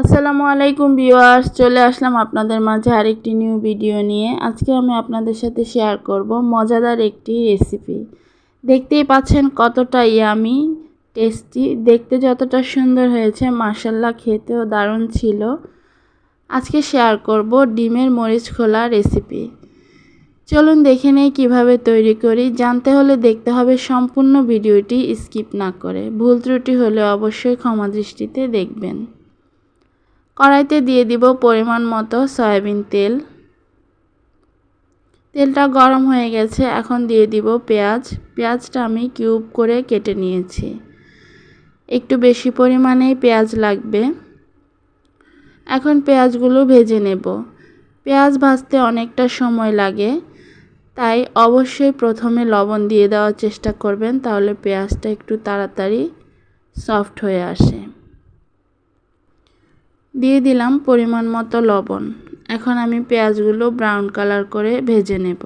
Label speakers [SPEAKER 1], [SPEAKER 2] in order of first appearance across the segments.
[SPEAKER 1] আসসালামু আলাইকুম ভিউয়ার্স, চলে আসলাম আপনাদের মাঝে আরেকটি নিউ ভিডিও নিয়ে। আজকে আমি আপনাদের সাথে শেয়ার করব মজাদার একটি রেসিপি দেখতেই পাচ্ছেন কতটা ইয়ামি টেস্টি দেখতে যতটা সুন্দর হয়েছে মাসাল্লা খেতেও দারুণ ছিল। আজকে শেয়ার করব ডিমের মরিচ খোলা রেসিপি চলুন দেখে নেই কীভাবে তৈরি করি, জানতে হলে দেখতে হবে সম্পূর্ণ ভিডিওটি স্কিপ না করে। ভুল ত্রুটি হলে অবশ্যই ক্ষমা দৃষ্টিতে দেখবেন। কড়াইতে দিয়ে দিব পরিমাণ মতো সয়াবিন তেল। তেলটা গরম হয়ে গেছে, এখন দিয়ে দিব পেঁয়াজ। পেঁয়াজটা আমি কিউব করে কেটে নিয়েছি। একটু বেশি পরিমাণেই পেঁয়াজ লাগবে। এখন পেঁয়াজগুলো ভেজে নেব। পেঁয়াজ ভাজতে অনেকটা সময় লাগে, তাই অবশ্যই প্রথমে লবণ দিয়ে দেওয়ার চেষ্টা করবেন, তাহলে পেঁয়াজটা একটু তাড়াতাড়ি সফট হয়ে আসে। দিয়ে দিলাম পরিমাণ মতো লবণ। এখন আমি পেঁয়াজগুলো ব্রাউন কালার করে ভেজে নেব।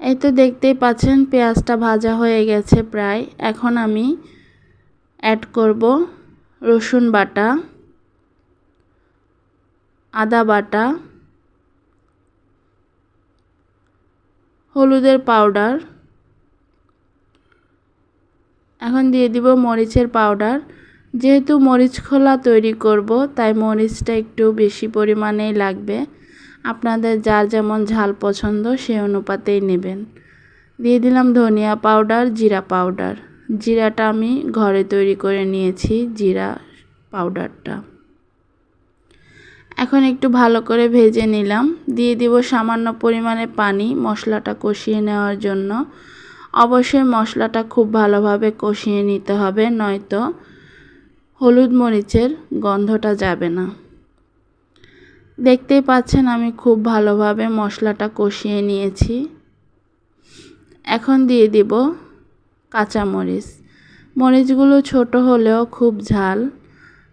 [SPEAKER 1] এই তো দেখতেই পাচ্ছেন পেঁয়াজটা ভাজা হয়ে গেছে প্রায়। এখন আমি অ্যাড করব রসুন বাটা, আদা বাটা, হলুদের পাউডার। এখন দিয়ে দিব মরিচের পাউডার। যেহেতু মরিচ খোলা তৈরি করব, তাই মরিচটা একটু বেশি পরিমাণেই লাগবে। আপনাদের যার যেমন ঝাল পছন্দ সে অনুপাতেই নেবেন। দিয়ে দিলাম ধনিয়া পাউডার, জিরা পাউডার। জিরাটা আমি ঘরে তৈরি করে নিয়েছি, জিরা পাউডারটা। এখন একটু ভালো করে ভেজে নিলাম। দিয়ে দিব সামান্য পরিমাণে পানি মশলাটা কষিয়ে নেওয়ার জন্য। অবশ্যই মশলাটা খুব ভালোভাবে কষিয়ে নিতে হবে, নয়তো হলুদ মরিচের গন্ধটা যাবে না। দেখতেই পাচ্ছেন আমি খুব ভালোভাবে মশলাটা কষিয়ে নিয়েছি। এখন দিয়ে দিব কাঁচামরিচ মরিচগুলো ছোট হলেও খুব ঝাল।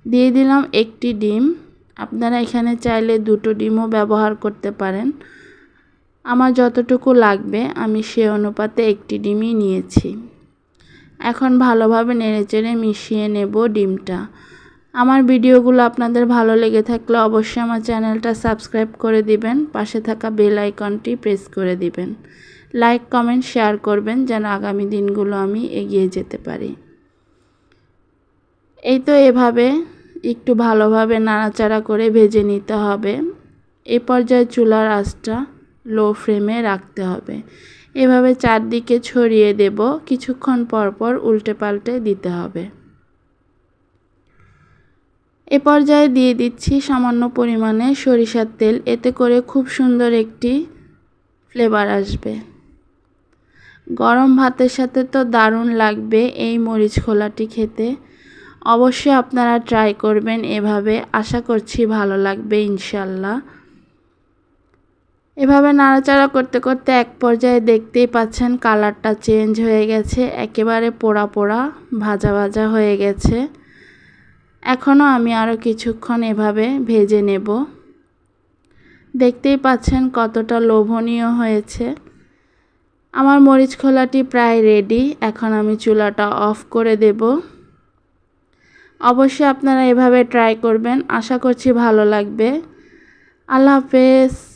[SPEAKER 1] দিয়ে দিলাম একটি ডিম। আপনারা এখানে চাইলে দুটো ডিমও ব্যবহার করতে পারেন। আমার যতটুকু লাগবে আমি সে অনুপাতে একটি ডিমই নিয়েছি। এখন ভালোভাবে নেড়েচেড়ে মিশিয়ে নেব ডিমটা। আমার ভিডিওগুলো আপনাদের ভালো লেগে থাকলে অবশ্যই আমার চ্যানেলটা সাবস্ক্রাইব করে দিবেন, পাশে থাকা বেল আইকনটি প্রেস করে দিবেন। লাইক, কমেন্ট, শেয়ার করবেন যেন আগামী দিনগুলো আমি এগিয়ে যেতে পারি। এই তো এভাবে একটু ভালোভাবে নাড়াচাড়া করে ভেজে নিতে হবে। এ পর্যায়ে চুলার আঁচটা লো ফ্লেমে রাখতে হবে। এভাবে চারদিকে ছড়িয়ে দেব, কিছুক্ষণ পর পর উল্টে পাল্টে দিতে হবে। এ পর্যায়ে দিয়ে দিচ্ছি সামান্য পরিমাণে সরিষার তেল, এতে করে খুব সুন্দর একটি ফ্লেভার আসবে। গরম ভাতের সাথে তো দারুণ লাগবে এই মরিচ খোলাটি খেতে। অবশ্যই আপনারা ট্রাই করবেন এভাবে, আশা করছি ভালো লাগবে ইনশাল্লাহ এভাবে নাড়াচাড়া করতে করতে এক পর্যায়ে দেখতেই পাচ্ছেন কালারটা চেঞ্জ হয়ে গেছে, একেবারে পোড়া পোড়া, ভাজা ভাজা হয়ে গেছে। এখনও আমি আরও কিছুক্ষণ এভাবে ভেজে নেব। দেখতেই পাচ্ছেন কতটা লোভনীয় হয়েছে। আমার মরিচ খোলাটি প্রায় রেডি, এখন আমি চুলাটা অফ করে দেব। অবশ্যই আপনারা এভাবে ট্রাই করবেন, আশা করছি ভালো লাগবে। আল্লাহ হাফেজ।